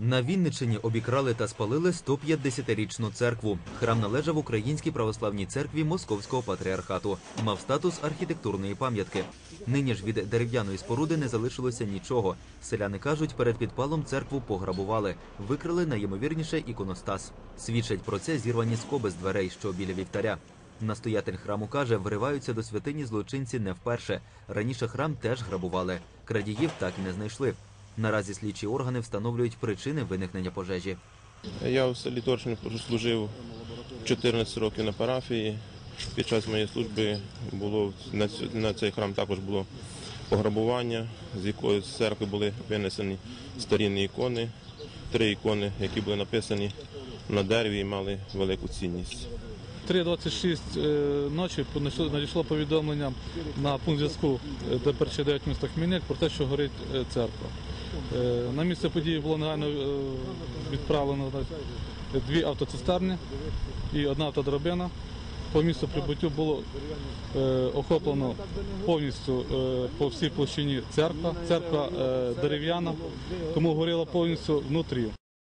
На Вінниччині обікрали та спалили 150-річну церкву. Храм належав Українській православній церкві Московського патріархату. Мав статус архітектурної пам'ятки. Нині ж від дерев'яної споруди не залишилося нічого. Селяни кажуть, перед підпалом церкву пограбували, викрили найімовірніше іконостас. Свідчать про це зірвані скоби з дверей, що біля вівтаря. Настоятель храму каже, вриваються до святині злочинці не вперше. Раніше храм теж грабували. Крадіїв так і не знайшли. Наразі слідчі органи встановлюють причини виникнення пожежі. Я в селі Торчин служив 14 років на парафії. Під час моєї служби було на цей храм також було пограбування, з якої з церкви були винесені старінні ікони, три ікони, які були написані на дереві і мали велику цінність. 3.26 е, ночі надійшло повідомлення на пункт зв'язку е, ДПРЧ-9 міста Хмельник про те, що горить е, церква. Е, На місце події було негайно е, відправлено дві автоцистерни і одна автодрабина. По місту прибуттю було е, охоплено повністю по всій площині церква. Церква дерев'яна, тому горіла повністю внутрі.